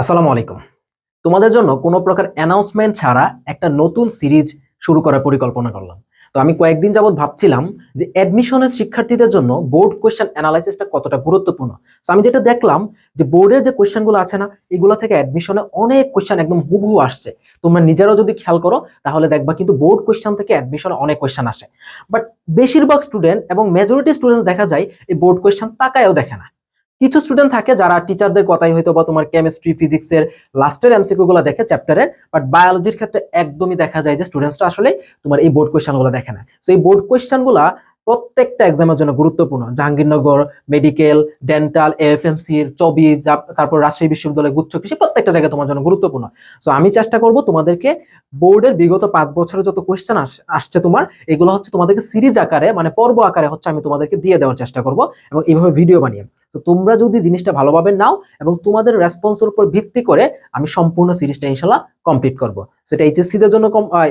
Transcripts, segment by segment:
আসসালামু আলাইকুম। তোমাদের জন্য কোনো প্রকার অ্যানাউন্সমেন্ট ছাড়া একটা নতুন সিরিজ শুরু করার পরিকল্পনা করলাম। তো আমি কয়েকদিন যাবত ভাবছিলাম যে অ্যাডমিশনের শিক্ষার্থীদের জন্য বোর্ড কোয়েশ্চেন অ্যানালাইসিসটা কতটা গুরুত্বপূর্ণ। তো আমি যেটা দেখলাম যে বোর্ডের যে কোয়েশ্চেনগুলো আছে না, এগুলো থেকে অ্যাডমিশনে অনেক কোয়েশ্চেন একদম হুবহু আসছে। তোমরা নিজেরাও যদি খেয়াল করো, তাহলে দেখবা কিন্তু বোর্ড কোয়েশ্চেন থেকে অ্যাডমিশনে অনেক কোয়েশ্চেন আসে। বাট বেশিরভাগ স্টুডেন্ট এবং মেজরিটি স্টুডেন্ট দেখা যায় এই বোর্ড কোয়েশ্চেন তাকায়ও দেখে না। কিছু স্টুডেন্ট থাকে যারা টিচারদের কথাই হয়তো বা তোমার কেমিস্ট্রি ফিজিক্সের লাস্টের এমসিকিউ গুলো দেখে চ্যাপ্টারের বাট বায়োলজির ক্ষেত্রে একদমই দেখা যায় যে স্টুডেন্টসরা আসলে তোমার এই বোর্ড কোয়েশ্চেনগুলো দেখে না। সো এই বোর্ড কোয়েশ্চেনগুলা প্রত্যেকটা এক্সামের জন্য গুরুত্বপূর্ণ। জাহাঙ্গীরনগর মেডিকেল ডেন্টাল এএফএমসি চবি তারপর রাজশাহী বিশ্ববিদ্যালয় গুচ্ছ কৃষি, প্রত্যেকটা জায়গায় তোমার জন্য গুরুত্বপূর্ণ। সো আমি চেষ্টা করব তোমাদেরকে বোর্ডের বিগত পাঁচ বছরের যত কোয়েশ্চেন আসছে তোমার, এগুলো হচ্ছে তোমাদেরকে সিরিজ আকারে মানে পর্ব আকারে হচ্ছে আমি তোমাদেরকে দিয়ে দেওয়ার চেষ্টা করব এবং এইভাবে ভিডিও বানিয়ে। তো তোমরা যদি জিনিসটা ভালোভাবে নাও এবং তোমাদের রেসপন্সের উপর ভিত্তি করে আমি সম্পূর্ণ সিরিজটা ইনশাল্লাহ কমপ্লিট করব। সেটা এইচএসসি দের জন্য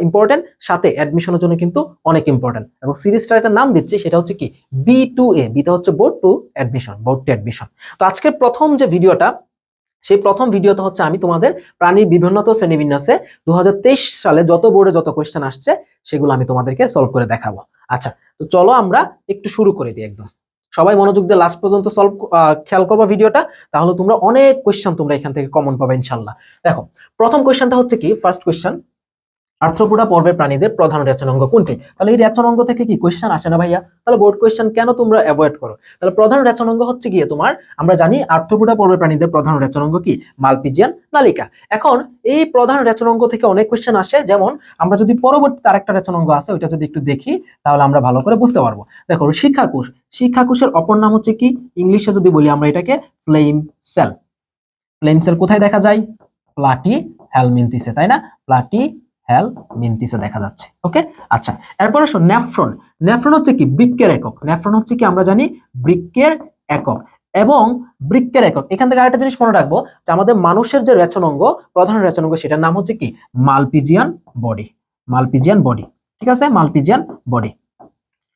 ইম্পর্টেন্ট সাথে অ্যাডমিশনের জন্য কিন্তু অনেক ইম্পর্টেন্ট এবং সিরিজটার একটা নাম দিচ্ছি, সেটা হচ্ছে কি? বি টু এ বিটা হচ্ছে board to admission board to admission তো আজকের প্রথম যে ভিডিওটা, সেই প্রথম ভিডিওতে হচ্ছে আমি তোমাদের প্রাণীর বিভিন্নত শ্রেণীবিন্যাসে দু হাজার তেইশ সালে যত বোর্ডে যত কোয়েশ্চেন আসছে, সেগুলো আমি তোমাদেরকে সলভ করে দেখাবো। আচ্ছা তো চলো আমরা একটু শুরু করে দিই একদম। সবাই মনোযোগ দিয়ে লাস্ট পর্যন্ত সলভ খেয়াল করব ভিডিওটা, তাহলে তোমরা অনেক কোয়েশ্চেন তোমরা এখান থেকে কমন পাবে ইনশাল্লাহ। দেখো, প্রথম কোয়েশ্চেনটা হচ্ছে কি? ফার্স্ট কোয়েশ্চেন আর্থ্রোপোডা পর্বের প্রাণীদের প্রধান রেচনাঙ্গ কোনটি? তাহলে এই রেচনাঙ্গ থেকে কি কোয়েশ্চেন আসে না ভাইয়া? তাহলে বোর্ড কোয়েশ্চেন কেন তোমরা অ্যাভয়েড করো? তাহলে প্রধান রেচনাঙ্গ হচ্ছে গিয়ে তোমার, আমরা জানি আর্থ্রোপোডা পর্বের প্রাণীদের প্রধান রেচনাঙ্গ কি? মালপিজিয়ান নালিকা। এখন এই প্রধান রেচনাঙ্গ থেকে অনেক কোয়েশ্চেন আসে, যেমন আমরা যদি পরবর্তীতে আরেকটা রেচনাঙ্গ আছে, ওইটা যদি একটু দেখি, তাহলে আমরা ভালো করে বুঝতে পারব। দেখো শিক্ষাকুশ শিক্ষাকুশের অপর নাম হচ্ছে কি? ইংলিশে যদি বলি আমরা এটাকে ফ্লেম সেল। ফ্লেম সেল কোথায় দেখা যায়? প্লাটি হেলমিনতিসে তাই না? প্লাটি হেল মিনতিসে দেখা যাচ্ছে ওকে আচ্ছা এরপর আসো ন্যাফ্রন নেফ্রন হচ্ছে কি? বৃক্কের একক। ন্যাফ্রন হচ্ছে কি? আমরা জানি বৃক্কের একক। এবং বৃক্কের একক, এখান থেকে আরেকটা জিনিস মনে রাখব, যে আমাদের মানুষের যে রেচনাঙ্গ প্রধান রেচনাঙ্গ সেটার নাম হচ্ছে কি? Malpighian body. মালপিজিয়ান বডি, ঠিক আছে? Malpighian body.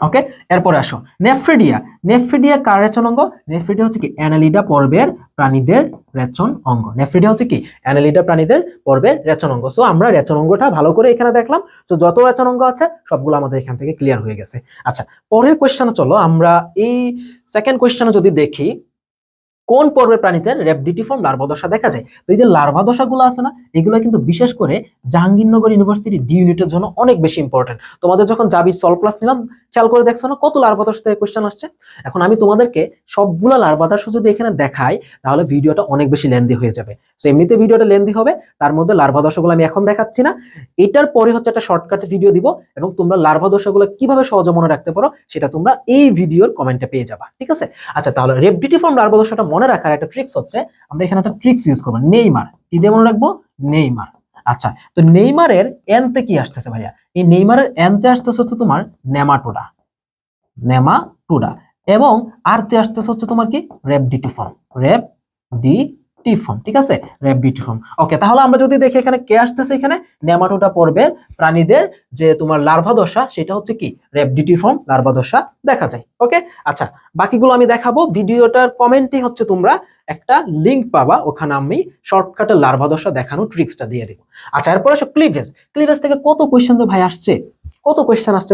ওকে এরপরে আসো। নেফ্রিডিয়া নেফ্রিডিয়া কার রেচন অঙ্গ? নেফ্রিডিয়া হচ্ছে কি? অ্যানালিডা পর্বের প্রাণীদের রেচন অঙ্গ। নেফ্রিডিয়া হচ্ছে কি? অ্যানালিডা প্রাণীদের পর্বের রেচন অঙ্গ। সো আমরা রেচন অঙ্গটা ভালো করে এখানে দেখলাম। তো যত রেচন অঙ্গ আছে, সবগুলো আমাদের এখান থেকে ক্লিয়ার হয়ে গেছে। আচ্ছা পরের কোয়েশ্চেনে চলো। আমরা এই সেকেন্ড কোয়েশ্চেনে যদি দেখি কোন পর্বের প্রাণীতে র্যাবডিটিফর্ম লার্ভা দশা দেখা যায়? তো এই যে লার্ভা দশাগুলো আছে না, এগুলো কিন্তু বিশেষ করে জাহাঙ্গীরনগর ইউনিভার্সিটি ডি ইউনিটের জন্য অনেক বেশি ইম্পর্টেন্ট তোমাদের যখন যাবি সলভ ক্লাস নিলাম, খেয়াল করে দেখছ না কত লার্ভা দশা থেকে কোয়েশ্চেন আসছে? এখন আমি তোমাদেরকে সবগুলো লার্ভা দশা যদি এখানে দেখাই, তাহলে ভিডিওটা অনেক বেশি লেন্দি হয়ে যাবে। তো এমনিতে ভিডিওটা লেন্দি হবে, তার মধ্যে লার্ভা দশাগুলো আমি এখন দেখাচ্ছি না। এটার পরে হচ্ছে একটা শর্টকাট ভিডিও দিব, এবং তোমরা লার্ভা দশাগুলো কীভাবে সহজে মনে রাখতে পারো, সেটা তোমরা এই ভিডিওর কমেন্টে পেয়ে যাবা। ঠিক আছে? আচ্ছা তাহলে রেবডিটিফর্ম লার্ভা দশাটা মনে রাখার একটা ট্রিক্স হচ্ছে, আমরা এখানে একটা ট্রিক্স ইউজ করব। নেইমার, কি দিয়ে মনে রাখব? নেইমার। আচ্ছা তো নেইমারের এনতে কি আসতেছে ভাইয়া? এই নেইমারের এনতে আসতেছে হচ্ছে তোমার নেমাটোডা। নেমাটোডা। এবং আরতে আসতেছে হচ্ছে তোমার কি? রেপডিটিফর্ম। রেপ ডি টিফর্ম ঠিক আছে? রেবডিটিফর্ম ওকে তাহলে আমরা যদি দেখি এখানে কে আসতেছে এখানে? নেমাটোডা পর্বের প্রাণীদের যে তোমার লার্ভা দশা, সেটা হচ্ছে কি? রেবডিটিফর্ম লার্ভা দশা দেখা যায়। ওকে আচ্ছা বাকিগুলো আমি দেখাবো। ভিডিওটার কমেন্টে হচ্ছে তোমরা একটা লিংক পাবা, ওখানে আমি শর্টকাটে লার্ভা দশা দেখানো ট্রিক্সটা দিয়ে দেবো। আচ্ছা এরপর আসো ক্লিভেজ ক্লিভেজ থেকে কত কোয়েশ্চেন তো ভাই আসছে? কত কোয়েশ্চেন আসছে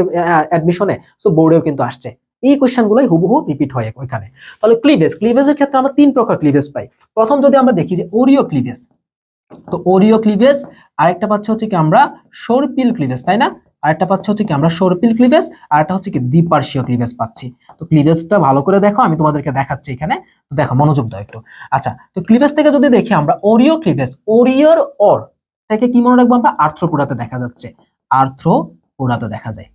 অ্যাডমিশনে সো বোর্ডেও কিন্তু আসছে। এই কোয়েশ্চেনগুলোই হুবহু রিপিট হয় ওইখানে। তাহলে ক্লিভেজ ক্লিভেজের ক্ষেত্রে আমরা তিন প্রকার ক্লিভেজ পাই। প্রথম যদি আমরা দেখি যে ওরিও ক্লিভেজ তো ওরিও ক্লিভেজ আরেকটা পাচ্ছি হচ্ছে কি আমরা সরপিল ক্লিভেজ তাই না? আরেকটা পাচ্ছি হচ্ছে কি আমরা সরপিল ক্লিভেজ আর একটা হচ্ছে কি দ্বিপার্শ্বীয় ক্লিভেজ পাচ্ছি। তো ক্লিভেজটা ভালো করে দেখো, আমি তোমাদেরকে দেখাচ্ছি এখানে। তো দেখো, মনোযোগ দাও একটু। আচ্ছা তো ক্লিভেজ থেকে যদি দেখি আমরা ওরিও ক্লিভেজ ওরিওর অর থেকে কি মনে রাখব আমরা? আর্থ্রোপোডাতে দেখা যাচ্ছে। আর্থ্রোপোডাতে দেখা যায়।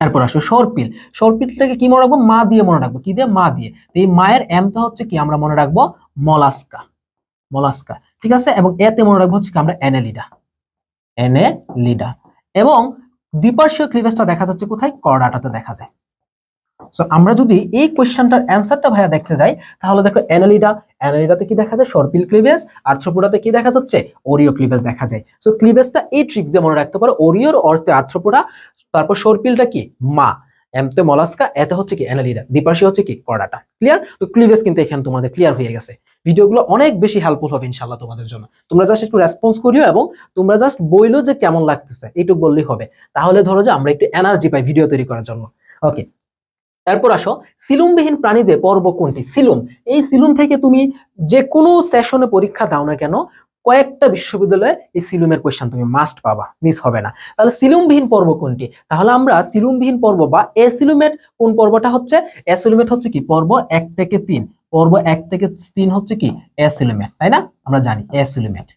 এরপর আসো সরপিল। সরপিল থেকে কি মনে রাখব? মা দিয়ে মনে রাখব। কি দিয়ে? মা দিয়ে। এই মায়ের এমটা হচ্ছে কি? আমরা মনে রাখব মলাস্কা। মলাস্কা। ঠিক আছে? এবং এতে মনে রাখব হচ্ছে কি? আমরা অ্যানেলিডা। অ্যানেলিডা। এবং দ্বিপার্শ্বীয় ক্লিভেজটা দেখা যাচ্ছে কোথায়? করডাটাতে দেখা যায়। সো আমরা যদি এই কোয়েশ্চেনটার অ্যান্সারটা ভাইয়া দেখতে যাই, তাহলে দেখো অ্যানালিডা, অ্যানালিডাতে কি দেখা যায়? সরপিল ক্লিভেজ আর্থ্রোপোডাতে কি দেখা যাচ্ছে? ওরিও ক্লিভেজ দেখা যায়। সো ক্লিভেজটা এই ট্রিক্স দিয়ে মনে রাখতে পারো। ওরিওর অর্থে আর্থ্রোপোডা তারপর সরপিলটা কি? মা। এমতে মলাস্কা, এতে হচ্ছে কি অ্যানালিডা, দ্বিপার্শ্বী হচ্ছে কি করডাটা ক্লিয়ার তো ক্লিভেজ কিন্তু এখানে তোমাদের ক্লিয়ার হয়ে গেছে। ভিডিওগুলো অনেক বেশি হেল্পফুল হবে ইনশাল্লাহ তোমাদের জন্য। তোমরা জাস্ট একটু রেসপন্স করিও এবং তোমরা জাস্ট বইলো যে কেমন লাগতেছে, এইটুকু বললেই হবে। তাহলে ধরো যে আমরা একটু এনার্জি পাই ভিডিও তৈরি করার জন্য। ওকে তারপর আসো, সিলুমবিহীন প্রাণীদের পর্ব কোনটি? সিলুম। এই সিলুম থেকে তুমি যে কোনো সেশনে পরীক্ষা দাও না কেন, কয়েকটা বিশ্ববিদ্যালয়ে এই সিলুমের কোয়েশ্চেন তুমি মাস্ট পাবা মিস হবে না। তাহলে সিলুমবিহীন পর্ব কোনটি? তাহলে আমরা সিলুমবিহীন পর্ব বা এসিলুমেট কোন পর্বটা হচ্ছে? এসিলুমেট হচ্ছে কি? পর্ব এক থেকে তিন। পর্ব এক থেকে তিন হচ্ছে কি? এসিলুমেট তাই না? আমরা জানি এসিলুমেট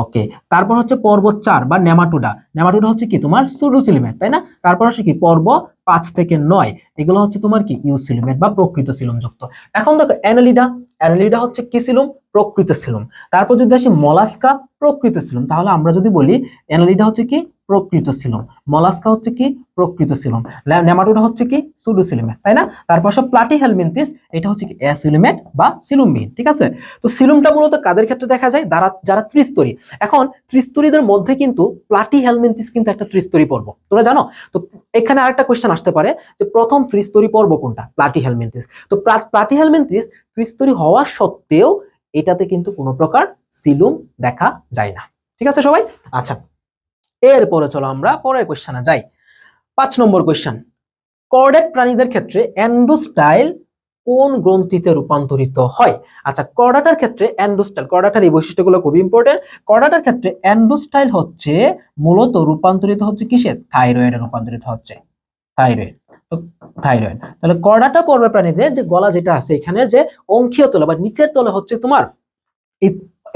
ওকে তারপর হচ্ছে পর্ব চার বা নেমাটুডা। নেমাটুডা হচ্ছে কি? তোমার সুডোসিলিমেট তাই না? তারপর হচ্ছে কি? পর্ব পাঁচ থেকে নয়। এগুলো হচ্ছে তোমার কি? ইউসিলিমেট বা প্রকৃত সিলুম যুক্ত। এখন দেখো, অ্যানালিডা। অ্যানালিডা হচ্ছে কি সিলুম প্রকৃত সিলুম তারপর যদি আসি মলাস্কা, প্রকৃত সিলুম তাহলে আমরা যদি বলি, অ্যানালিডা হচ্ছে কি? প্রকৃত সিলুম মলাস্কা হচ্ছে কি? প্রকৃত সিলুম নেমাটোডা হচ্ছে কি? সুডোসিলিমেট তাই না? তারপর সব প্লাটি হেলমিনথিস এটা হচ্ছে কি অ্যাসিলিমেট বা সিলুমবিহীন ঠিক আছে? তো সিলুমটা মূলত কাদের ক্ষেত্রে দেখা যায়? যারা যারা ত্রিস্তরী। এখন ত্রিস্তরীদের মধ্যে কিন্তু প্লাটি হেলমিনথিস কিন্তু একটা ত্রিস্তরী পর্ব। তোমরা জানো? তো এখানে আরেকটা কোয়েশ্চেন আসতে পারে যে প্রথম ত্রিস্তরী পর্ব কোনটা? Platyhelminthes. তো প্লাটি হেলমিনথিস ত্রিস্তরী হওয়া সত্ত্বেও এটাতে কিন্তু কোনো প্রকার সিলুম দেখা যায় না। ঠিক আছে সবাই? আচ্ছা এরপরে চলো আমরা পরের কোয়েশ্চেনে যাই। পাঁচ নম্বর কোয়েশ্চেন কর্ডেট প্রাণীদের ক্ষেত্রে অ্যান্ডোস্টাইল কোন গ্রন্থিতে রূপান্তরিত হয়? আচ্ছা কর্ডাটার ক্ষেত্রে অ্যান্ডোস্টাইল কর্ডাটার এই বৈশিষ্ট্যগুলো খুবই ইম্পর্টেন্ট কর্ডাটার ক্ষেত্রে অ্যান্ডোস্টাইল হচ্ছে মূলত রূপান্তরিত হচ্ছে কিসে থাইরয়েডে রূপান্তরিত হচ্ছে। থাইরয়েড। থাইরয়েড। তাহলে কর্ডাটা পর্বের প্রাণীদের যে গলা যেটা আছে এখানে যে অঙ্কীয় তলে বা নিচের তলে হচ্ছে তোমার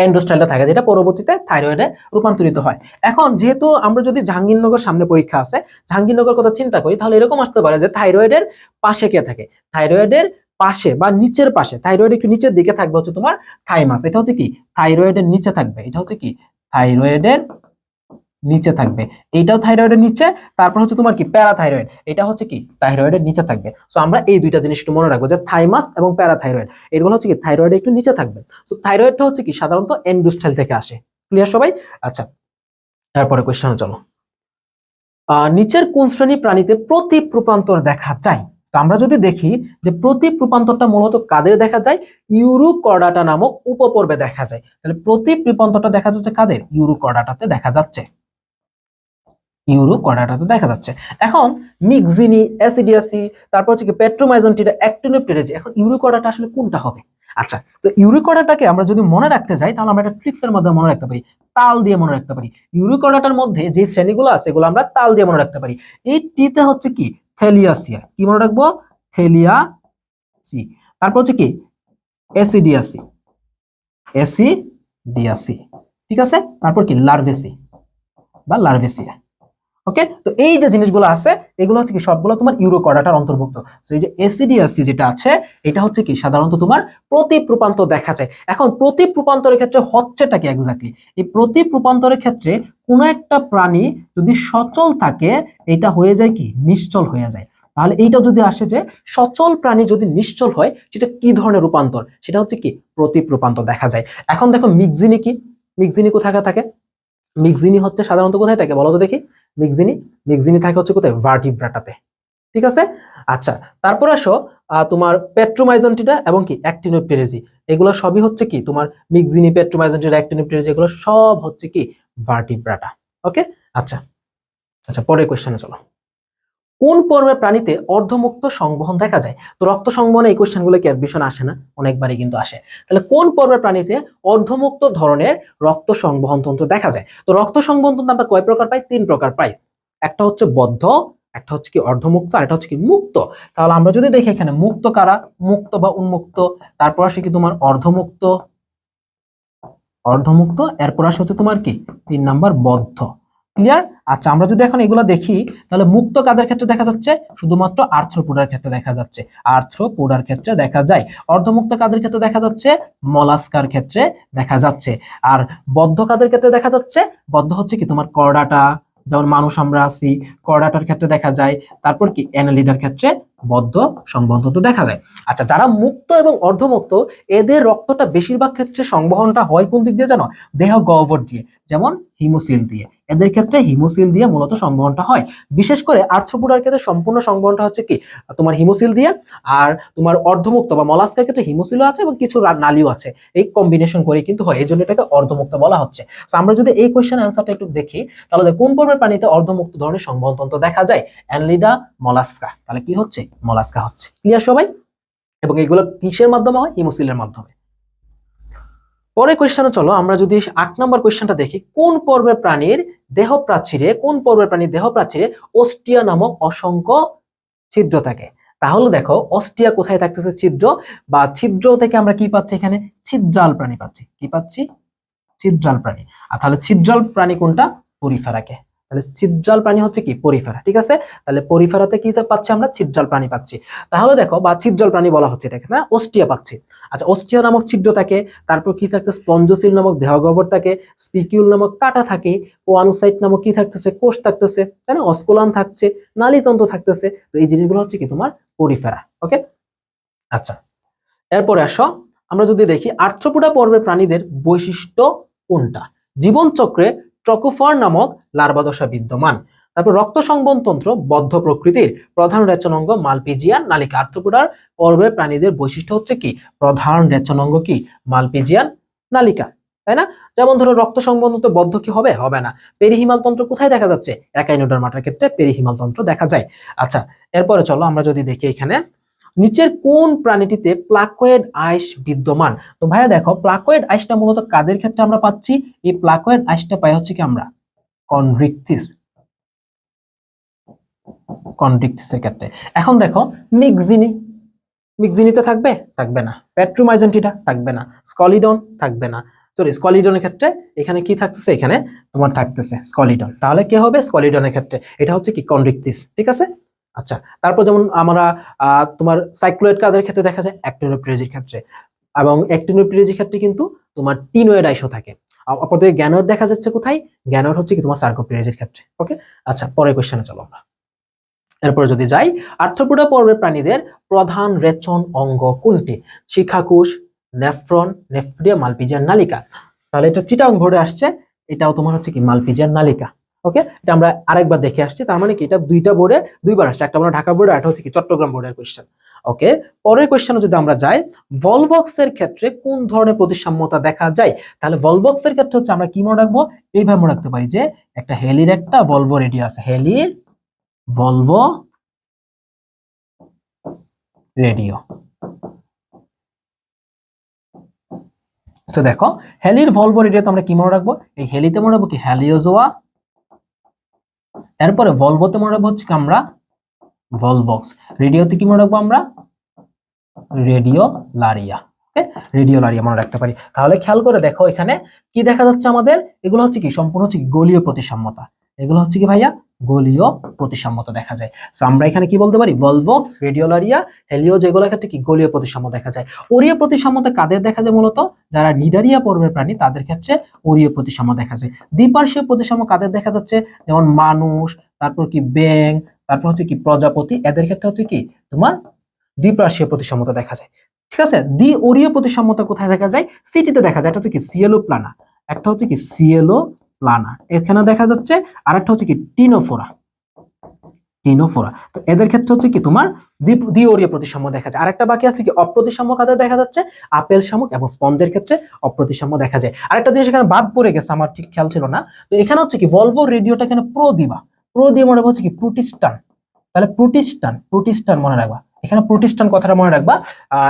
এন্ডোস্টাইলটা থাকে, যেটা পরবর্তীতে থাইরয়েডে রূপান্তরিত হয়। এখন যেহেতু আমরা যদি জাহাঙ্গীরনগর সামনে পরীক্ষা আছে, জাহাঙ্গীরনগর কথা চিন্তা করি, তাহলে এরকম আসতে পারে যে থাইরয়েডের পাশে কে থাকে? থাইরয়েডের পাশে বা নিচের পাশে থাইরয়েড একটু নিচের দিকে থাকবে হচ্ছে তোমার থাইমাস এটা হচ্ছে কি? থাইরয়েডের নিচে থাকবে। এটা হচ্ছে কি? থাইরয়েডের নিচে থাকবে। এইটাও থাইরয়েডের নিচে, তারপর হচ্ছে তোমার কি? প্যারাথাইরয়েড এটা হচ্ছে কি? থাইরয়েডের নিচে থাকবে। সো আমরা এই দুইটা জিনিস একটু মনে রাখব যে থাইমাস এবং প্যারাথাইরয়েড এগুলো হচ্ছে কি? থাইরয়েড একটু নিচে থাকবে। সো থাইরয়েডটা হচ্ছে কি? সাধারণত এন্ডোস্টাইল থেকে আসে। ক্লিয়ার সবাই? আচ্ছা তারপরে কোয়েশ্চেনে চলো। নিচের কোন শ্রেণি প্রাণীতে প্রতি রূপান্তর দেখা যায়? তো আমরা যদি দেখি যে প্রতি রূপান্তরটা মূলত কাদের দেখা যায়? ইউরোকর্ডাটা নামক উপপর্বে দেখা যায়। তাহলে প্রতি রূপান্তরটা দেখা যাচ্ছে কাদের? ইউরোকর্ডাটাতে দেখা যাচ্ছে। ইউরোকর্ডাটাতে দেখা যাচ্ছে। এখন মিক্সিনি, অ্যাসিডিয়াসি, তারপর হচ্ছে কি পেট্রোমাইজনটিটা অ্যাক্টিনোপ্টেরেজি, এখন ইউরোকর্ডাটা আসলে কোনটা হবে? আচ্ছা তো ইউরিকর্ডাটাকে আমরা যদি মনে রাখতে যাই, তাহলে আমরা একটা ট্রিক্সের মধ্যে মনে রাখতে পারি, তাল দিয়ে মনে রাখতে পারি। ইউরিকর্ডাটার মধ্যে যে শ্রেণীগুলো আছে, এগুলো আমরা তাল দিয়ে মনে রাখতে পারি। এই টিতে হচ্ছে কি? থেলিয়াসিয়া কি মনে রাখব? থেলিয়াসি তারপর হচ্ছে কি? এসিডিয়াসি এসিডিয়াসি ঠিক আছে? তারপর কি? লার্ভেসি বা লার্ভেসিয়া। ওকে তো এই যে জিনিসগুলো আছে, এগুলো হচ্ছে কি সবগুলো তোমার ইউরো ইউরোকর্ডাটার অন্তর্ভুক্ত? তো এই যে এসিডিএসসি যেটা আছে, এটা হচ্ছে কি সাধারণত তোমার প্রতীপ রূপান্তর দেখা যায়। এখন প্রতীপ রূপান্তরের ক্ষেত্রে হচ্ছেটা কি এক্স্যাক্টলি এই প্রতীপ রূপান্তরের ক্ষেত্রে কোনো একটা প্রাণী যদি সচল থাকে, এটা হয়ে যায় কি? নিশ্চল হয়ে যায়। তাহলে এইটা যদি আসে যে সচল প্রাণী যদি নিশ্চল হয়, সেটা কি ধরনের রূপান্তর? সেটা হচ্ছে কি প্রতীপ রূপান্তর দেখা যায়। এখন দেখো মিক্সিনি কি? মিক্সিনি কোথায় থাকে? মিক্সিনি হচ্ছে সাধারণত কোথায় থাকে? বলো তো দেখি। মিক্সিনি মিক্সিনি থাকে হচ্ছে কোথায়? ভার্টিব্রাটাতে। ঠিক আছে? আচ্ছা তারপর আসো তোমার পেট্রোমাইজনটিটা এবং কি? অ্যাক্টিনোপটেরেজি এগুলো সবই হচ্ছে কি? তোমার মিক্সিনি পেট্রোমাইজনটিটা অ্যাক্টিনোপটেরেজি এগুলো সব হচ্ছে কি? ভার্টিব্রাটা। ওকে? আচ্ছা। আচ্ছা পরের কোয়েশ্চনে চলো। কোন পর্বের প্রাণীতে অর্ধমুক্ত সংবহন দেখা যায়? তো রক্ত সংবহনে এই কোয়েশ্চেনগুলো কি আর ভীষণ আসে না? অনেকবারই কিন্তু আসে। তাহলে কোন পর্বের প্রাণীতে অর্ধমুক্ত ধরনের রক্ত সংবহন তন্ত্র দেখা যায়? তো রক্ত সংবহন তন্ত্র আমরা কয় প্রকার পাই? তিন প্রকার পাই। একটা হচ্ছে বদ্ধ, একটা হচ্ছে কি অর্ধমুক্ত, আর একটা হচ্ছে কি মুক্ত। তাহলে আমরা যদি দেখি এখানে মুক্ত কারা? মুক্ত বা উন্মুক্ত। তারপর আসে কি তোমার অর্ধমুক্ত? অর্ধমুক্ত, এরপর আসে হচ্ছে তোমার কি? তিন নাম্বার বদ্ধ। ক্লিয়ার আচ্ছা আমরা যদি এখন এগুলো দেখি, তাহলে মুক্ত কাদের ক্ষেত্রে দেখা যাচ্ছে? শুধুমাত্র আর্থ্রোপোডার ক্ষেত্রে দেখা যাচ্ছে। আর্থ্রোপোডার ক্ষেত্রে দেখা যায়। অর্ধমুক্ত কাদের ক্ষেত্রে দেখা যাচ্ছে? মলাস্কার ক্ষেত্রে দেখা যাচ্ছে। আর বদ্ধ কাদের ক্ষেত্রে দেখা যাচ্ছে? বদ্ধ হচ্ছে কি তোমার করডাটা, যেমন মানুষ আমরা আছি, করডাটার ক্ষেত্রে দেখা যায়। তারপর কি? অ্যানালিডার ক্ষেত্রে বদ্ধ সংবহন তন্ত্র দেখা যায়। আচ্ছা যারা মুক্ত এবং অর্ধমুক্ত, এদের রক্তটা বেশিরভাগ ক্ষেত্রে সংবহনটা হয় কোন দিক দিয়ে জানো? দেহ গহ্বর দিয়ে, যেমন হিমোসিল দিয়ে। এদের ক্ষেত্রে হিমোসিল দিয়ে মূলত সংবহনটা হয়। বিশেষ করে আর্থ্রোপোডার ক্ষেত্রে সম্পূর্ণ সংবহনটা হচ্ছে কি? তোমার হিমোসিল দিয়ে আর তোমার অর্ধমুক্ত বা মলাস্কার ক্ষেত্রে হিমোসিলও আছে এবং কিছু নালীও আছে। এই কম্বিনেশন করে কিন্তু হয়, এই জন্য এটাকে অর্ধমুক্ত বলা হচ্ছে। আমরা যদি এই কোয়েশ্চেন অ্যান্সারটা একটু দেখি, তাহলে কোন পর্বের প্রাণীতে অর্ধমুক্ত ধরনের সংবহন তন্ত্র দেখা যায়? Annelida Mollusca. তাহলে কি হচ্ছে? মলাস্কা হচ্ছে। ক্লিয়ার সবাই? এবং এগুলো কিসের মাধ্যমে হয়? হিমোসিলের মাধ্যমে। পরে কোয়েশ্চেনে চলো, আমরা যদি আট নম্বর কোয়েশ্চেনটা দেখি, কোন পর্বের প্রাণীর দেহ প্রাচীরে কোন পর্বের প্রাণীর দেহ প্রাচীরে অস্টিয়া নামক অসংখ্য ছিদ্র থাকে? তাহলে দেখো অস্টিয়া কোথায় থাকতেছে ছিদ্র? বা ছিদ্র থেকে আমরা কি পাচ্ছি এখানে? ছিদ্রাল প্রাণী পাচ্ছি। কি পাচ্ছি? ছিদ্রাল প্রাণী। আর তাহলে ছিদ্রাল প্রাণী কোনটা? পরিফেরাকে। তাহলে ছিদ্রাল প্রাণী হচ্ছে কি? পরিফেরা, ঠিক আছে? তাহলে পরিফেরাতে কি পাচ্ছি আমরা? ছিদ্রাল প্রাণী পাচ্ছি। তাহলে দেখো, বা ছিদ্রাল প্রাণী বলা হচ্ছে এটাকে, না? অস্টিয়া পাচ্ছি। আচ্ছা অস্টিয়া নামক ছিদ্র থাকে তারপর কি থাকতে স্পঞ্জসিল নামক দেহগহ্বর থাকে, স্পিকিউল নামক কাটা থাকে, কোয়ানোসাইট নামক কি থাকতেছে, কোষ থাকতেছে, তাই না? অস্কুলাম থাকছে, নালীতন্ত্র থাকতেছে, তো এই জিনিসগুলো হচ্ছে কি তোমার পরিফেরা, ওকে? আচ্ছা এরপরে আসো, আমরা যদি দেখি আর্থ্রোপোডা পর্বের প্রাণীদের বৈশিষ্ট্য কোনটা? জীবনচক্রে ট্রকোফার নামক লার্বাদশা বিদ্যমান। তারপর রক্ত সংবহন তন্ত্র, বদ্ধ প্রকৃতির প্রধান রেচনাঙ্গ মালপিজিয়ান নালিকা আর্থ্রোপোডার পর্বের প্রাণীদের বৈশিষ্ট্য হচ্ছে কি? প্রধান রেচনাঙ্গ কি? মালপিজিয়ান নালিকা, তাই না? যেমন ধরো রক্ত সংবহন তো বদ্ধ কি হবে? হবে না। পেরিহিমাল তন্ত্র কোথায় দেখা যাচ্ছে? একাইনোডার মাটার ক্ষেত্রে পেরিহিমাল তন্ত্র দেখা যায়। আচ্ছা এরপরে চলো আমরা যদি দেখি এখানে, নিচের কোন প্রাণীটিতে প্লাকোয়েড আইস বিদ্যমান? তো ভাইয়া দেখো, প্লাকোয়েড আইসটা মূলত কাদের ক্ষেত্রে আমরা পাচ্ছি? এই প্লাকোয়েড আইসটা পাই হচ্ছে কি আমরা? কনড্রিকথিস কনড্রিকথিসের ক্ষেত্রে। এখন দেখো মিক্সিনি মিক্সিনিতে থাকবে? থাকবে না। পেট্রোমাইজেন্টিটা থাকবে না। স্কলিডন থাকবে না। সরি স্কলিডনের ক্ষেত্রে এখানে কি থাকতেছে? এখানে তোমার থাকতেছে স্কলিডন তাহলে কি হবে? স্কলিডনের ক্ষেত্রে। এটা হচ্ছে কি? ঠিক আছে? আচ্ছা তারপর যেমন আমরা তোমার সাইক্লোয়েড কাদের ক্ষেত্রে দেখা যায়? অ্যাক্টিনোপ্রেজির ক্ষেত্রে। এবং অ্যাক্টিনোপ্রেজির ক্ষেত্রে কিন্তু তোমার টিনোয়েড আইসও থাকে অপরদিকে জ্ঞানর দেখা যাচ্ছে কোথায়? জ্ঞানর হচ্ছে কি? তোমার সার্কোপ্রেজির ক্ষেত্রে। ওকে আচ্ছা পরের কোশ্চেনে চলো আমরা। এরপর যদি যাই, আর্থ্রোপোডা পর্বের প্রাণীদের প্রধান রেচন অঙ্গ কোনটি? শিখাকুশ নেফ্রন, নেফ্রিয়া মালপিজিয়ান নালিকা। তাহলে এটা চিটাং বোর্ডে আসছে, এটাও তোমার হচ্ছে কি মালপিজিয়ান নালিকা। ওকে? এটা আমরা আরেকবার দেখে আসছি, তার মানে কি এটা দুইটা বোর্ডে দুইবার আসছে, একটা আমরা ঢাকা বোর্ডে একটা হচ্ছে কি চট্টগ্রাম বোর্ডের কোয়েশ্চেন ওকে? পরের কোয়েশ্চেনে যদি আমরা যাই ভলবক্সের ক্ষেত্রে কোন ধরনের প্রতিসাম্যতা দেখা যায়? তাহলে ভলবক্সের ক্ষেত্রে হচ্ছে আমরা কি মনে রাখব? এইভাবে মনে রাখতে পারি যে একটা হেলির একটা ভলভো রেডিও আছে হেলির ভলভো রেডিও। তো দেখো, হেলির ভলভো রেডিওতে আমরা কি মনে রাখব? এই হেলিতে মনে রাখব কি হ্যালিওজোয়া এরপরে ভলভোতে মনে রাখব হচ্ছে কি আমরা ভলবক্স রেডিওতে কি মনে রাখব আমরা? রেডিও লারিয়া। রেডিও লারিয়া মনে রাখতে পারি। তাহলে খেয়াল করে দেখো এখানে কি দেখা যাচ্ছে আমাদের? এগুলো হচ্ছে কি? সম্পূর্ণ হচ্ছে কি গলীয় প্রতিসাম্যতা। এগুলো হচ্ছে কি ভাইয়া? গলীয় প্রতিসাম্যতা দেখা যায়। So, আমরা এখানে কি বলতে পারি? ভলভক্স রেডিওলারিয়া হেলিও যেগুলো ক্ষেত্রে কি গলীয় প্রতিসাম্য দেখা যায়? ওরীয় প্রতিসাম্যতা কাদের দেখা যায় মূলত? যারা নিডারিয়া পর্বের প্রাণী তাদের ক্ষেত্রে ওরীয় প্রতিসাম্য দেখা যায়। দ্বিপার্শ্বীয় প্রতিসাম্য কাদের দেখা যাচ্ছে? যেমন মানুষ তারপর কি ব্যাং তারপর হচ্ছে কি প্রজাপতি এদের ক্ষেত্রে হচ্ছে কি? তোমার দ্বিপার্শ্বীয় প্রতিসাম্যতা দেখা যায়। ঠিক আছে? দ্বি ওরীয় প্রতিসাম্যতা কোথায় দেখা যায়? সিটিতে দেখা যায়। একটা হচ্ছে কি সিএলও প্লানা একটা হচ্ছে কি সিএলও প্লানা এখানে দেখা যাচ্ছে আর একটা হচ্ছে কি? টিনোফোরা টিনোফোরা তো এদের ক্ষেত্রে হচ্ছে কি? তোমার দ্বি- দ্বিওরীয় প্রতিসাম্য দেখা যায়। আরেকটা বাকি আছে কি? অপ্রতিসাম্য কাদের দেখা যাচ্ছে, আপেল শামুক এবং স্পঞ্জের ক্ষেত্রে অপ্রতিসাম্য দেখা যায়। আরেকটা জিনিস এখানে বাদ পড়ে গেছে, আমার ঠিক খেয়াল ছিল না। তো এখানে হচ্ছে কি? ভলভো রেডিওটা এখানে প্রো দিবা মনে হচ্ছে কি? প্রোটিস্টান তাহলে প্রোটিস্টান প্রোটিস্টান মনে রাখবা। এখানে প্রতিষ্ঠান কথাটা মনে রাখবা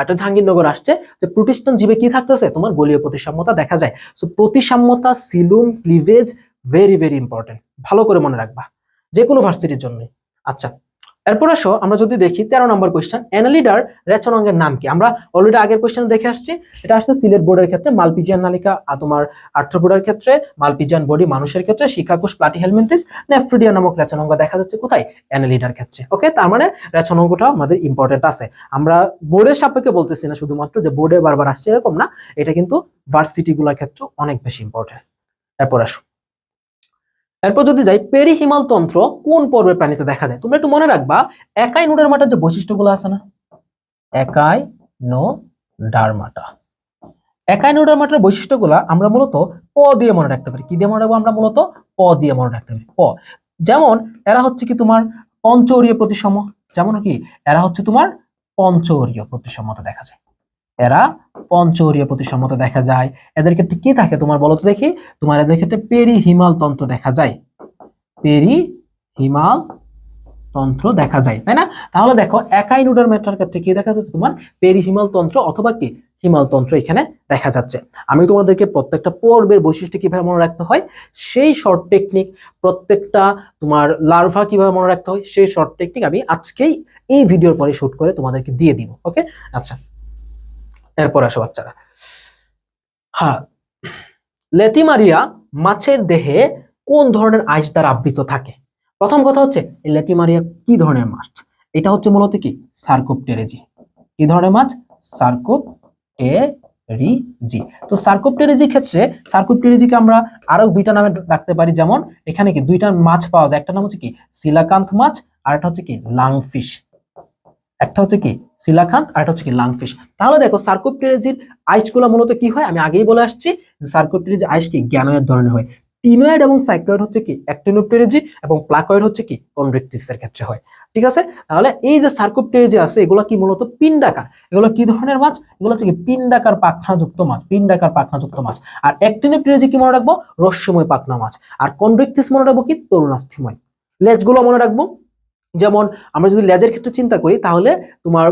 এটা জাহাঙ্গীরনগর আসছে, যে প্রতিষ্ঠান জীবে কি থাকতেছে? তোমার গলীয় প্রতিসাম্যতা দেখা যায়। So প্রতিসাম্যতা coelom cleavage very very important ভালো করে মনে রাখবা যে কোনো ভার্সিটির জন্য আচ্ছা এরপর আসো, আমরা যদি দেখি তেরো নম্বর কোয়েশ্চেন অ্যানালিডার রেচনাঙ্গের নাম কি? আমরা অলরেডি আগের কোয়েশ্চেন দেখে আসছি, এটা আসছে সিলেট বোর্ডের ক্ষেত্রে, মালপিজিয়ান নালিকা, আর তোমার আর্থ্রোপোডার ক্ষেত্রে, মালপিজিয়ান বডি মানুষের ক্ষেত্রে শিকাকুশ প্লাটি হেলমেন্থিস, নেফ্রিডিয়া নামক রেচনাঙ্গ দেখা যাচ্ছে কোথায়? অ্যানালিডার ক্ষেত্রে ওকে তার মানে রেচনাঙ্গটা আমাদের ইম্পর্টেন্ট আছে। আমরা বোর্ডের সাপেক্ষে বলতেছি না শুধুমাত্র যে বোর্ডে বারবার আসছে এরকম না, এটা কিন্তু ভার্সিটি গুলোর ক্ষেত্রে অনেক বেশি ইম্পর্টেন্ট এরপর আসো। এরপর যদি যাই, পেরিহিমাল কোন পর্বের প্রাণীতে দেখা যায়? তোমরা একটু মনে রাখবা, একাই নোডের মাটার যে বৈশিষ্ট্যগুলো আছে না? একাই নো ডারমাটা একাইনোডার্মাটার বৈশিষ্ট্যগুলো আমরা মূলত প দিয়ে মনে রাখতে পারি। কি দিয়ে মনে রাখব আমরা মূলত? প দিয়ে মনে রাখতে পারি। প। যেমন, এরা হচ্ছে কি তোমার পঞ্চরীয় প্রতিসম? যেমন কি? এরা হচ্ছে তোমার পঞ্চরীয় প্রতিসমতা দেখা যায়। এরা পঞ্চরীয় প্রতিসমতা দেখা যায়। এদের ক্ষেত্রে কি থাকে তোমার বলো তো দেখি? তোমার এদের ক্ষেত্রে পেরি হিমাল তন্ত্র দেখা যায়। পেরি হিমাল তন্ত্র দেখা যায়, তাই না? তাহলে দেখো একাই নুডার ম্যাটার ক্ষেত্রে কি দেখা যাচ্ছে তোমার? পেরি হিমাল তন্ত্র অথবা কি? হিমাল তন্ত্র এখানে দেখা যাচ্ছে। আমি তোমাদেরকে প্রত্যেকটা পর্বের বৈশিষ্ট্য কীভাবে মনে রাখতে হয়, সেই শর্ট টেকনিক প্রত্যেকটা তোমার লার্ভা কীভাবে মনে রাখতে হয়, সেই শর্ট টেকনিক আমি আজকেই এই ভিডিওর পরে শুট করে তোমাদেরকে দিয়ে দিব ওকে আচ্ছা। এরপর আসো বাচ্চারা। হ্যাঁ লেটিমারিয়া মাছের দেহে কোন ধরনের আইস দ্বারা আবৃত থাকে? প্রথম কথা হচ্ছে, এই লেটিমারিয়া কি ধরনের মাছ? এটা হচ্ছে মূলত কি? সার্কোপটেরেজি। কি ধরনের মাছ? সার্কোপটেরিজি। তো সার্কোপটেরিজির ক্ষেত্রে, সার্কোপটেরিজিকে আমরা আরও দুইটা নামে রাখতে পারি। যেমন, এখানে কি দুইটা মাছ পাওয়া যায়। একটা নাম হচ্ছে কি? সিলাকান্ত মাছ, আর একটা হচ্ছে কি? লাংফিশ। একটা হচ্ছে কি সিলাকান্ত আর একটা হচ্ছে কি লাংফিশ। তাহলে দেখো সার্কোপটেরিজির আইসগুলো মূলত কি হয়? আমি আগেই বলে আসছি যে সার্কোপটেরিজি আইস কি? জ্ঞানয়ের ধরনের হয়। টিনয়েড এবং সাইক্লয়েড হচ্ছে কি অ্যাক্টিনোপটেরিজি এবং প্লাকয়েড হচ্ছে কি কনড্রিকটিসের ক্ষেত্রে হয়। ঠিক আছে? তাহলে এই যে সার্কোপটেরিজি আছে, এগুলো কি মূলত পিন্ডাকার এগুলো কি ধরনের মাছ? এগুলো হচ্ছে কি পিন্ডাকার পাখনাযুক্ত মাছ পিন্ডাকার পাখনাযুক্ত মাছ। আর অ্যাক্টিনোপটেরিজি কি মনে রাখব? রস্যময় পাখনা মাছ। আর কনড্রিকটিস মনে রাখব কি? তরুণাস্থিময়। লেজগুলো মনে রাখব? যেমন আমরা যদি লেজের ক্ষেত্রে চিন্তা করি, তাহলে তোমার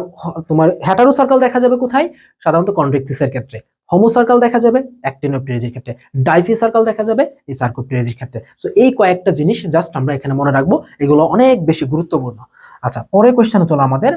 তোমার হ্যাটারো সার্কেল দেখা যাবে কোথায়? সাধারণত কনড্রিকটিসের ক্ষেত্রে। হোমো সার্কেল দেখা যাবে অ্যাক্টিনোপ্টেরিজির ক্ষেত্রে। ডাইফি সার্কেল দেখা যাবে, এই সার্কোপ্টেরিজির ক্ষেত্রে। সো এই কয়েকটা জিনিস জাস্ট আমরা এখানে মনে রাখব। এগুলো অনেক বেশি গুরুত্বপূর্ণ। আচ্ছা পরের কোয়েশ্চেন চলো আমাদের।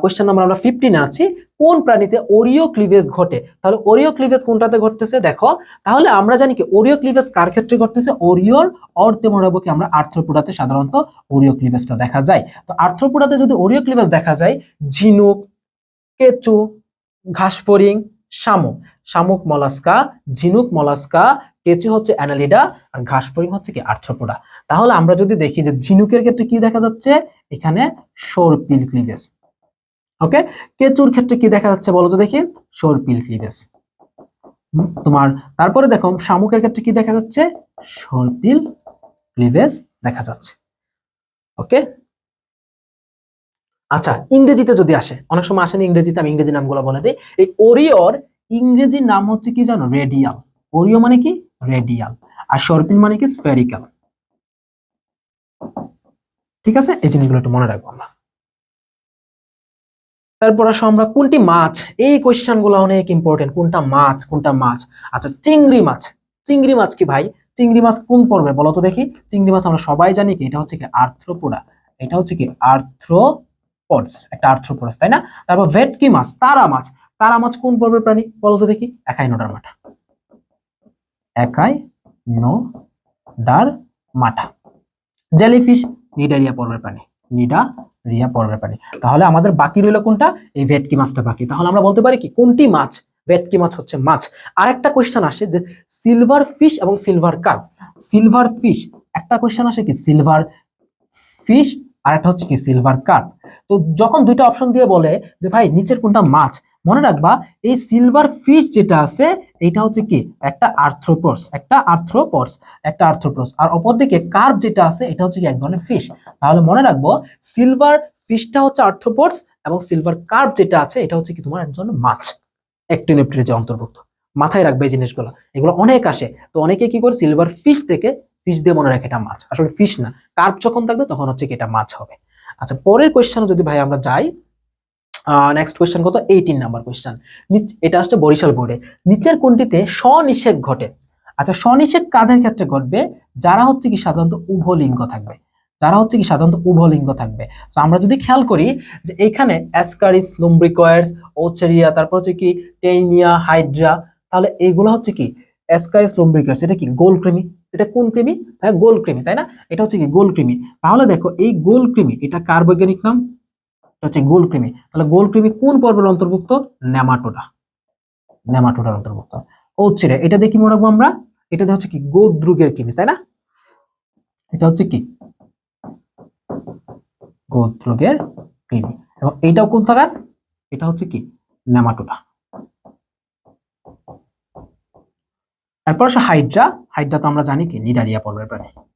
কোয়েশ্চেন নাম্বার আমরা ফিফটিনে আছি। কোন প্রাণীতে ওরিও ক্লিভেজ ঘটে? তাহলে ওরিও ক্লিভেজ কোনটাতে ঘটতেছে? দেখো, তাহলে আমরা জানি কি ওরিও ক্লিভেজ কার ক্ষেত্রে ঘটতেছে? ওরিওর অর্থে মনে রাখব কি আমরা আর্থ্রোপোডাতে সাধারণত ওরিও ক্লিভেজটা দেখা যায়। তো আর্থ্রোপোডাতে যদি ওরিও ক্লিভেজ দেখা যায়, ঝিনুক, কেঁচু, ঘাসফড়িং, শামুক। শামুক মলাস্কা, ঝিনুক মলাস্কা, কেঁচু হচ্ছে অ্যানালিডা, আর ঘাসফড়িং হচ্ছে কি আর্থ্রোপোডা তাহলে আমরা যদি দেখি যে ঝিনুকের ক্ষেত্রে কি দেখা যাচ্ছে? এখানে সরপিল ক্লিভেজ ওকে কেঁচুর ক্ষেত্রে কি দেখা যাচ্ছে বলো তো দেখি? সরপিল ক্লিভেজ তোমার, তারপরে দেখো, শামুকের ক্ষেত্রে কি দেখা যাচ্ছে? সরপিল ক্লিভেজ দেখা যাচ্ছে। ওকে আচ্ছা ইংরেজিতে যদি আসে, অনেক সময় আসেনি ইংরেজিতে, আমি ইংরেজি নামগুলো বলে দিই। এই ওরিওর ইংরেজি নাম হচ্ছে কি জানো? রেডিয়াল। ওরিও মানে কি? রেডিয়াল। আর সর্পিল মানে কি? স্ফেরিক্যাল। ঠিক আছে? এই জিনিসগুলো একটু মনে রাখব আমরা। তারপর আসো আমরা, কোনটি মাছ? এই কোয়েশ্চেনগুলো অনেক ইম্পর্টেন্ট কোনটা মাছ? কোনটা মাছ? আচ্ছা চিংড়ি মাছ। চিংড়ি মাছ কি ভাই? চিংড়ি মাছ কোন পর্বে? বলো তো দেখি। চিংড়ি মাছ আমরা সবাই জানি কি? এটা হচ্ছে কি আর্থ্রোপোডা এটা হচ্ছে কি আর্থ্রোপডস একটা আর্থ্রোপডস তাই না? তারপর ভেটকি মাছ, তারা মাছ। তারা মাছ কোন পর্বের প্রাণী? বলো তো দেখি। একাই নোডার মাঠা। একাই নো ডার মাঠা। জেলিফিশ, নিডারিয়া পর্বের প্রাণী। নিডা রিয়া পরের পারি তাহলে আমাদের বাকি রইল কোনটা? এই ভেটকি মাছটা বাকি। তাহলে আমরা বলতে পারি কি, কোনটি মাছ? ভেটকি মাছ হচ্ছে মাছ। আর একটা কোয়েশ্চেন আসে যে সিলভার ফিশ এবং সিলভার কার্প সিলভার ফিশ একটা কোয়েশ্চেন আসে কি সিলভার ফিশ আর একটা হচ্ছে কি সিলভার কার্প তো যখন দুইটা অপশন দিয়ে বলে যে ভাই, নিচের কোনটা মাছ? মনে রাখবা, এই সিলভার ফিশ যেটা আছে এটা হচ্ছে কি? একটা আর্থ্রোপস একটা আর্থ্রোপস একটা আর্থ্রোপস আর অপরদিকে কার্প যেটা আছে, এটা হচ্ছে কি এক ধরনের ফিশ তাহলে মনে রাখব সিলভার ফিশটা হচ্ছে আর্থ্রোপডস এবং সিলভার কার্প যেটা আছে, এটা হচ্ছে কি তোমার একজন মাছ। অ্যাক্টিনেপ্টের যে অন্তর্ভুক্ত। মাথায় রাখবে এই জিনিসগুলো। এগুলো অনেক আসে। তো অনেকে কি করে? সিলভার ফিশ থেকে ফিশ দিয়ে মনে রাখে এটা মাছ। আসলে ফিশ না। কার্প যখন থাকবে, তখন হচ্ছে কি এটা মাছ হবে। আচ্ছা পরের কোয়েশ্চেন যদি ভাই আমরা যাই নেক্সট কোয়েশ্চেন কত? এইটিন নাম্বার কোয়েশ্চেন এটা আসছে বরিশাল বোর্ডে। নিচের কোনটিতে স্বনিষেধ ঘটে? আচ্ছা স্বনিষেধ কাদের ক্ষেত্রে ঘটবে? যারা হচ্ছে কি সাধারণত উভলিঙ্গ থাকবে। যারা হচ্ছে কি সাধারণত উভলিঙ্গ থাকবে। তো আমরা যদি খেয়াল করি যে এখানে অ্যাসকারিস লুম্ব্রিকয়ার্স ওচেরিয়া তারপর হচ্ছে কি টেইনিয়া হাইড্রা তাহলে এইগুলো হচ্ছে কি অ্যাসকারিস লুম্ব্রিকয়ার্স এটা কি গোল কৃমি? এটা কোন কৃমি? হ্যাঁ গোল তাই না? এটা হচ্ছে কি গোল তাহলে দেখো, এই গোল এটা কার বৈজ্ঞানিক নাম? হচ্ছে গোল কৃমি। তাহলে গোলকৃমি কোন পর্বের অন্তর্ভুক্ত? নেমাটোডা। নেমাটোডার অন্তর্ভুক্ত। হচ্ছে রে, এটা দেখি মনে রাখব আমরা? এটা হচ্ছে কি? গোদ্রুগের কৃমি, তাই না? এটা হচ্ছে কি? গোদ্রুগের কৃমি। এবং এইটাও কোন থাকার? এটা হচ্ছে কি? নেমাটোডা। তারপর হাইড্রা। হাইড্রা তো আমরা জানি কি? নিডারিয়া পর্বের প্রাণী।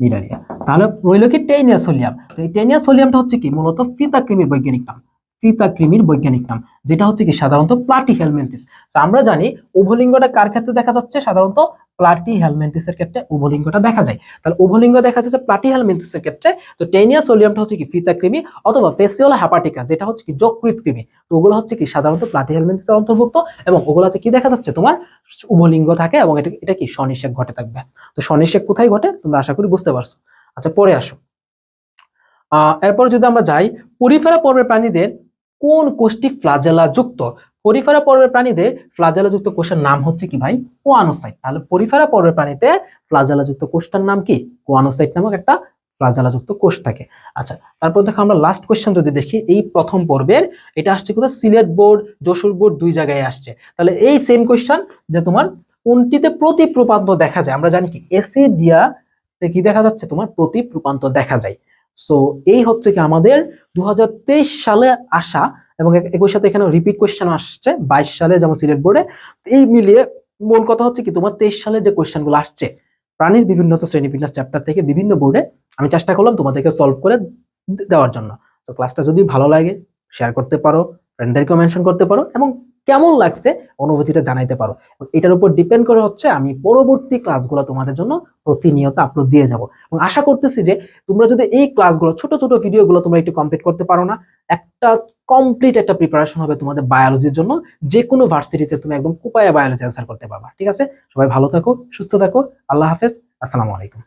নিডারিয়া তাহলে রইল কি টেনিয়া সোলিয়াম তো এই টেনিয়া সোলিয়ামটা হচ্ছে কি? মূলত ফিতা বৈজ্ঞানিক নাম। ফিতা কৃমির বৈজ্ঞানিক নাম। যেটা হচ্ছে কি? সাধারণত প্লাটি হেলমেন্টিস আমরা জানি, উভলিঙ্গটা কার ক্ষেত্রে দেখা যাচ্ছে? সাধারণত প্লাটি হেলমেন্টিসের ক্ষেত্রে উভলিঙ্গটা দেখা যায়। তাহলে উভলিঙ্গ দেখা যাচ্ছে প্লাটি হেলমেন্টিসের ক্ষেত্রে তো টেনিয়া সোলিয়ামটা হচ্ছে কি ফিতা কৃমি অথবা ফেসিওলা হ্যাপাটিকা যেটা হচ্ছে কি যকৃত কৃমি তো ওগুলো হচ্ছে কি সাধারণত প্লাটি হেলমেন্টিসের অন্তর্ভুক্ত এবং ওগুলাতে কি দেখা যাচ্ছে তোমার? উভলিঙ্গ থাকে এবং এটা এটা কি স্বনিষেক ঘটে থাকবে। তো স্বনিষেক কোথায় ঘটে? তোমরা আশা করি বুঝতে পারছ। আচ্ছা পরে আসো। এরপর যদি আমরা যাই, পরিফেরা পর্বের প্রাণীদের কোন কোষটি ফ্লাজেলা যুক্ত পরিফেরা পর্বের প্রাণীদের ফ্লাজেলা যুক্ত কোষের নাম হচ্ছে কি ভাই? কোয়ানোসাইট। তাহলে পরিফেরা পর্বের প্রাণীতে ফ্লাজেলা যুক্ত কোষটার নাম কি? কোয়ানোসাইট নামক একটা ফ্লাজেলা যুক্ত কোষ থাকে। আচ্ছা তারপর দেখো আমরা লাস্ট কোয়েশ্চেন যদি দেখি, এই প্রথম পর্বের, এটা আসছে কোথায়? সিলেট বোর্ড, যশোর বোর্ড দুই জায়গায় আসছে। তাহলে এই সেম কোয়েশ্চেন যে তোমার কোনটিতে প্রতি প্রপান্ত দেখা যায়? আমরা জানি কি এসিডিয়া কি দেখা যাচ্ছে? তোমার প্রতি প্রপান্ত দেখা যায়। সো এই হচ্ছে কি আমাদের দু হাজার তেইশ সালে আসা এবং এক- একই সাথে এখানে রিপিট কোয়েশ্চেন আসছে, বাইশ সালে যেমন সিলেট বোর্ডে এই মিলিয়ে মূল কথা হচ্ছে কি, তোমার তেইশ সালে যে কোয়েশ্চেনগুলো আসছে, প্রাণীর বিভিন্ন শ্রেণি বিন্যাস চ্যাপ্টার থেকে বিভিন্ন বোর্ডে আমি চেষ্টা করলাম তোমাদেরকে সলভ করে দেওয়ার জন্য। তো ক্লাসটা যদি ভালো লাগে শেয়ার করতে পারো ফ্রেন্ডদেরকেও মেনশন করতে পারো, এবং কেমন লাগছে অনুভূতিটা জানাইতে পারো। এটার উপর ডিপেন্ড করে হচ্ছে আমি পরবর্তী ক্লাসগুলো তোমাদের জন্য প্রতিনিয়ত আপলোড দিয়ে যাব। এবং আশা করতেছি যে তোমরা যদি এই ক্লাসগুলো ছোট ছোট ভিডিওগুলো তোমরা একটু কমপ্লিট করতে পারো না, একটা কমপ্লিট একটা প্রিপারেশন হবে তোমাদের বায়োলজির জন্য। যে কোনো ভার্সিটিতে তুমি একদম কুপায়া বায়োলজি অ্যান্সার করতে পারবা। ঠিক আছে? সবাই ভালো থাকো, সুস্থ থাকো। আল্লাহ হাফেজ। আসসালামু আলাইকুম।